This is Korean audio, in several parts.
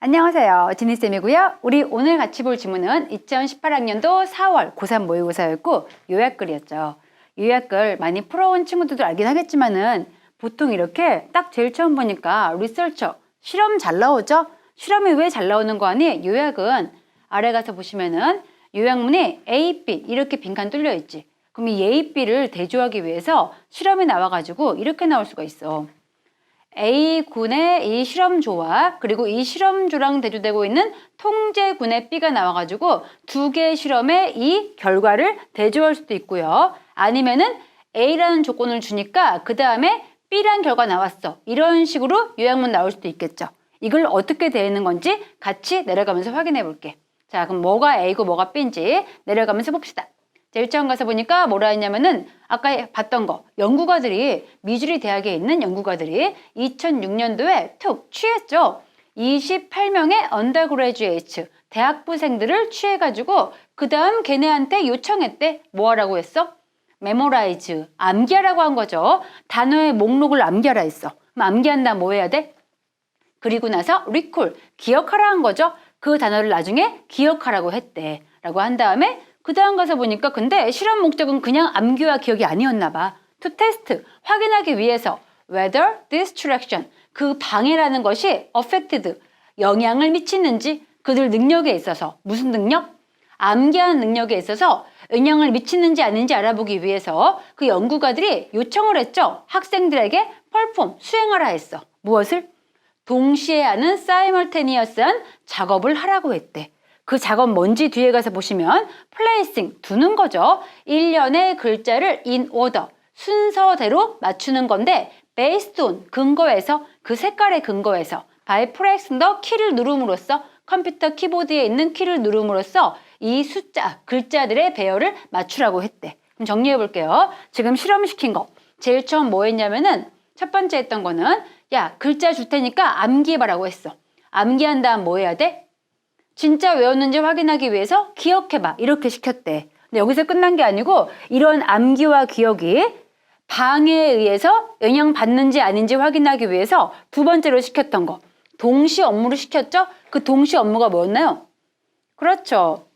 안녕하세요. 지니쌤이고요. 우리 오늘 같이 볼 지문은 2018학년도 4월 고3 모의고사였고 요약글이었죠. 요약글 많이 풀어온 친구들도 알긴 하겠지만은 보통 이렇게 딱 제일 처음 보니까 리서처, 실험 잘 나오죠? 실험이 왜 잘 나오는 거 아니? 요약은 아래 가서 보시면은 요약문에 A, B 이렇게 빈칸 뚫려 있지. 그럼 이 A, B를 대조하기 위해서 실험이 나와가지고 이렇게 나올 수가 있어. A군의 이 실험조와 그리고 이 실험조랑 대조되고 있는 통제군의 B가 나와가지고 두 개의 실험의 이 결과를 대조할 수도 있고요. 아니면은 A라는 조건을 주니까 그 다음에 B라는 결과 나왔어. 이런 식으로 요약문 나올 수도 있겠죠. 이걸 어떻게 되는 건지 같이 내려가면서 확인해 볼게. 자, 그럼 뭐가 A고 뭐가 B인지 내려가면서 봅시다. 자, 1장 가서 보니까 뭐라 했냐면은 아까 봤던 거 연구가들이 미주리 대학에 있는 연구가들이 2006년도에 툭 취했죠. 28명의 언더그레주에이츠 대학부생들을 취해가지고 그 다음 걔네한테 요청했대. 뭐 하라고 했어? 메모라이즈 암기하라고 한 거죠. 단어의 목록을 암기하라 했어. 그럼 암기한다 뭐 해야 돼? 그리고 나서 리콜 기억하라 한 거죠. 그 단어를 나중에 기억하라고 했대. 라고 한 다음에 그 다음 가서 보니까 근데 실험 목적은 그냥 암기와 기억이 아니었나 봐. to test 확인하기 위해서 whether distraction 그 방해라는 것이 affected 영향을 미치는지 그들 능력에 있어서 무슨 능력? 암기하는 능력에 있어서 영향을 미치는지 아닌지 알아보기 위해서 그 연구가들이 요청을 했죠. 학생들에게 펄폼 수행하라 했어. 무엇을? 동시에 하는 사이멀테니어스한 작업을 하라고 했대. 그 작업 뭔지 뒤에 가서 보시면 플레이싱 두는 거죠. 일련의 글자를 in order 순서대로 맞추는 건데 based on 근거에서 그 색깔의 근거에서 by pressing the 키를 누름으로써 컴퓨터 키보드에 있는 키를 누름으로써 이 숫자 글자들의 배열을 맞추라고 했대. 그럼 정리해 볼게요. 지금 실험시킨 거 제일 처음 뭐 했냐면은 첫 번째 했던 거는 야 글자 줄 테니까 암기해봐라고 했어. 암기한 다음 뭐 해야 돼? 진짜 외웠는지 확인하기 위해서 기억해봐. 이렇게 시켰대. 근데 여기서 끝난 게 아니고 이런 암기와 기억이 방해에 의해서 영향받는지 아닌지 확인하기 위해서 두 번째로 시켰던 거. 동시 업무를 시켰죠? 그 동시 업무가 뭐였나요? 그렇죠.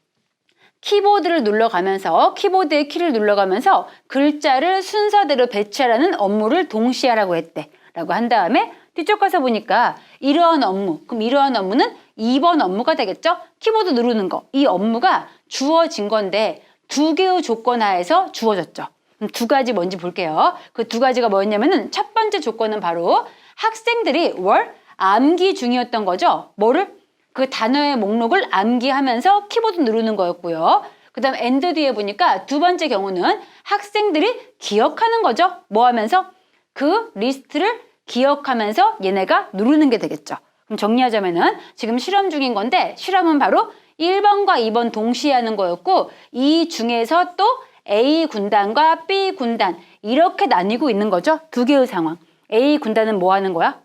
키보드를 눌러가면서 키보드의 키를 눌러가면서 글자를 순서대로 배치하라는 업무를 동시에 하라고 했대. 라고 한 다음에 뒤쪽 가서 보니까 이러한 업무, 그럼 이러한 업무는 2번 업무가 되겠죠? 키보드 누르는 거. 이 업무가 주어진 건데 두 개의 조건 하에서 주어졌죠. 그럼 두 가지 뭔지 볼게요. 그 두 가지가 뭐였냐면은 첫 번째 조건은 바로 학생들이 월 암기 중이었던 거죠. 뭐를? 그 단어의 목록을 암기하면서 키보드 누르는 거였고요. 그 다음 엔드 뒤에 보니까 두 번째 경우는 학생들이 기억하는 거죠. 뭐 하면서? 그 리스트를 기억하면서 얘네가 누르는 게 되겠죠. 그럼 정리하자면은 지금 실험 중인 건데 실험은 바로 1번과 2번 동시에 하는 거였고 이 중에서 또 A 군단과 B 군단 이렇게 나뉘고 있는 거죠. 두 개의 상황. A 군단은 뭐 하는 거야?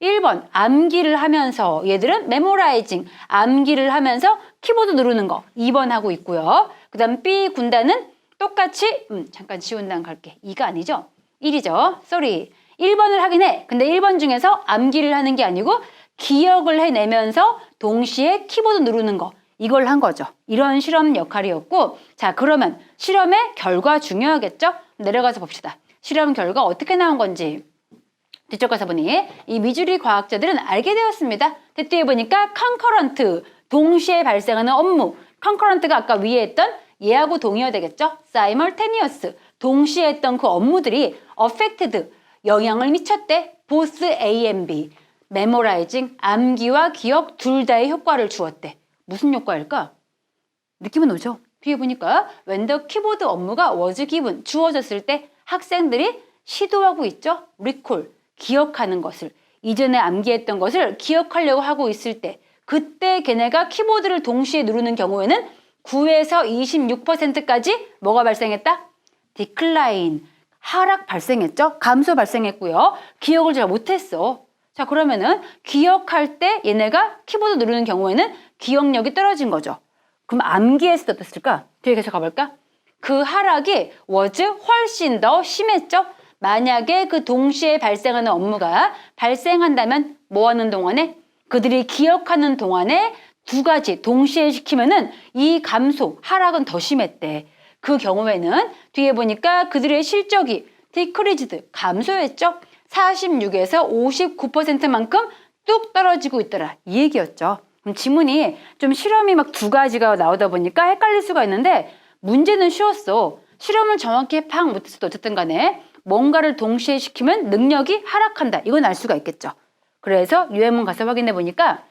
1번 암기를 하면서 얘들은 메모라이징 암기를 하면서 키보드 누르는 거 2번 하고 있고요. 그 다음 B 군단은 똑같이 음, 잠깐 지운 다음 갈게. 2가 아니죠? 1이죠. 쏘리. 1번을 하긴 해. 근데 1번 중에서 암기를 하는 게 아니고 기억을 해내면서 동시에 키보드 누르는 거. 이걸 한 거죠. 이런 실험 역할이었고 자 그러면 실험의 결과 중요하겠죠? 내려가서 봅시다. 실험 결과 어떻게 나온 건지 뒤쪽 가서 보니 이 미주리 과학자들은 알게 되었습니다. 뒤에 보니까 컨커런트 동시에 발생하는 업무 컨커런트가 아까 위에 했던 얘하고 동의어 되겠죠? 사이멀테니어스 동시에 했던 그 업무들이 affected 영향을 미쳤대. 보스 A and B 메모라이징 암기와 기억 둘 다의 효과를 주었대. 무슨 효과일까? 느낌은 오죠? 뒤에 보니까 the 키보드 업무가 was given 주어졌을 때 학생들이 시도하고 있죠. recall 기억하는 것을 이전에 암기했던 것을 기억하려고 하고 있을 때 그때 걔네가 키보드를 동시에 누르는 경우에는 9에서 26%까지 뭐가 발생했다? decline 하락 발생했죠. 감소 발생했고요. 기억을 잘 못했어. 자 그러면은 기억할 때 얘네가 키보드 누르는 경우에는 기억력이 떨어진 거죠. 그럼 암기했을 때 어땠을까? 뒤에 계속 가볼까? 그 하락이 was 훨씬 더 심했죠. 만약에 그 동시에 발생하는 업무가 발생한다면 뭐 하는 동안에 그들이 기억하는 동안에 두 가지 동시에 시키면은 이 감소, 하락은 더 심했대. 그 경우에는 뒤에 보니까 그들의 실적이 디크리즈드 감소했죠. 46에서 59%만큼 뚝 떨어지고 있더라. 이 얘기였죠. 그럼 지문이 좀 실험이 막 두 가지가 나오다 보니까 헷갈릴 수가 있는데 문제는 쉬웠어. 실험을 정확히 팍 못했어도 어쨌든 간에 뭔가를 동시에 시키면 능력이 하락한다. 이건 알 수가 있겠죠. 그래서 유해문 가서 확인해 보니까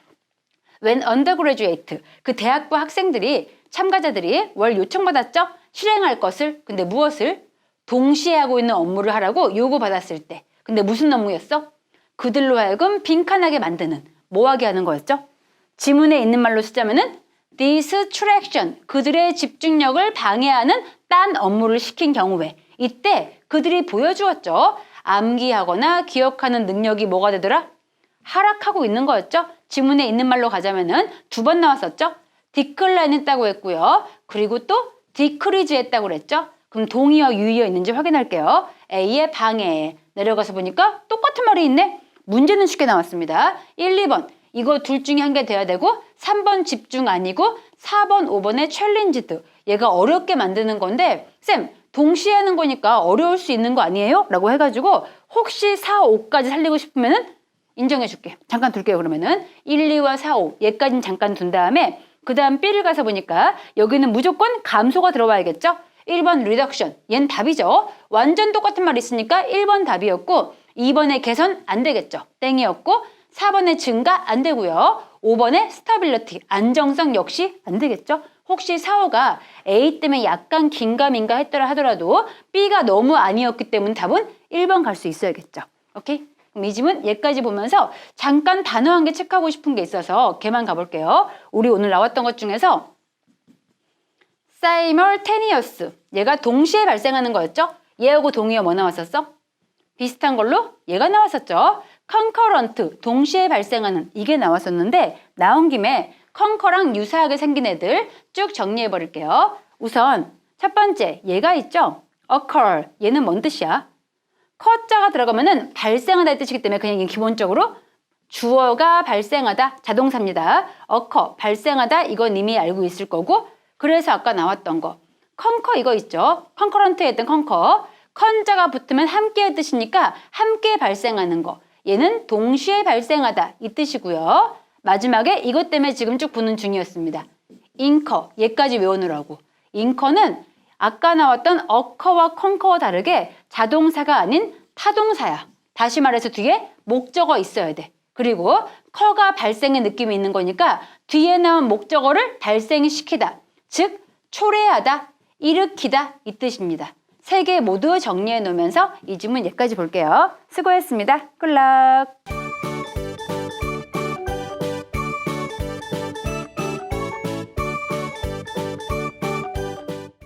when undergraduate 그 대학부 학생들이 참가자들이 월 요청받았죠? 실행할 것을 근데 무엇을 동시에 하고 있는 업무를 하라고 요구받았을 때 근데 무슨 업무였어? 그들로 하여금 빈칸하게 만드는 뭐하게 하는 거였죠? 지문에 있는 말로 쓰자면은 distraction 그들의 집중력을 방해하는 딴 업무를 시킨 경우에 이때 그들이 보여주었죠. 암기하거나 기억하는 능력이 뭐가 되더라? 하락하고 있는 거였죠. 지문에 있는 말로 가자면은 두 번 나왔었죠. 디클라인 했다고 했고요. 그리고 또 디크리즈 했다고 그랬죠. 그럼 동의어 유의어 있는지 확인할게요. A의 방해 내려가서 보니까 똑같은 말이 있네. 문제는 쉽게 나왔습니다. 1, 2번 이거 둘 중에 한 개 돼야 되고 3번 집중 아니고 4번, 5번의 챌린지드 얘가 어렵게 만드는 건데 쌤 동시에 하는 거니까 어려울 수 있는 거 아니에요? 라고 해가지고 혹시 4, 5까지 살리고 싶으면 은 인정해 줄게. 잠깐 둘게요, 그러면은. 1, 2와 4, 5. 얘까지는 잠깐 둔 다음에, 그 다음 B를 가서 보니까, 여기는 무조건 감소가 들어와야겠죠? 1번 리덕션. 얜 답이죠. 완전 똑같은 말 있으니까 1번 답이었고, 2번의 개선 안 되겠죠. 땡이었고, 4번의 증가 안 되고요. 5번의 스타빌리티, 안정성 역시 안 되겠죠. 혹시 4, 5가 A 때문에 약간 긴가민가 했더라 하더라도 B가 너무 아니었기 때문에 답은 1번 갈 수 있어야겠죠. 오케이? 이 집은 얘까지 보면서 잠깐 단어 한 개 체크하고 싶은 게 있어서 걔만 가볼게요. 우리 오늘 나왔던 것 중에서 simultaneous 얘가 동시에 발생하는 거였죠? 얘하고 동의어 뭐 나왔었어? 비슷한 걸로 얘가 나왔었죠. concurrent 동시에 발생하는 이게 나왔었는데 나온 김에 concur랑 유사하게 생긴 애들 쭉 정리해 버릴게요. 우선 첫 번째 얘가 있죠. occur 얘는 뭔 뜻이야? 커자가 들어가면은 발생하다 의 뜻이기 때문에 그냥 기본적으로 주어가 발생하다 자동사입니다. occur 발생하다 이건 이미 알고 있을 거고 그래서 아까 나왔던 거 concur 이거 있죠. concurrent에 했던 concur 컨자가 붙으면 함께의 뜻이니까 함께 발생하는 거 얘는 동시에 발생하다 이 뜻이고요. 마지막에 이것 때문에 지금 쭉 붙는 중이었습니다. incur 얘까지 외우느라고 incur는 아까 나왔던 occur와 concur와 다르게 자동사가 아닌 타동사야. 다시 말해서 뒤에 목적어 있어야 돼. 그리고 커가 발생의 느낌이 있는 거니까 뒤에 나온 목적어를 발생시키다. 즉 초래하다, 일으키다 이 뜻입니다. 세 개 모두 정리해 놓으면서 이 주문 여기까지 볼게요. 수고했습니다. 굿락!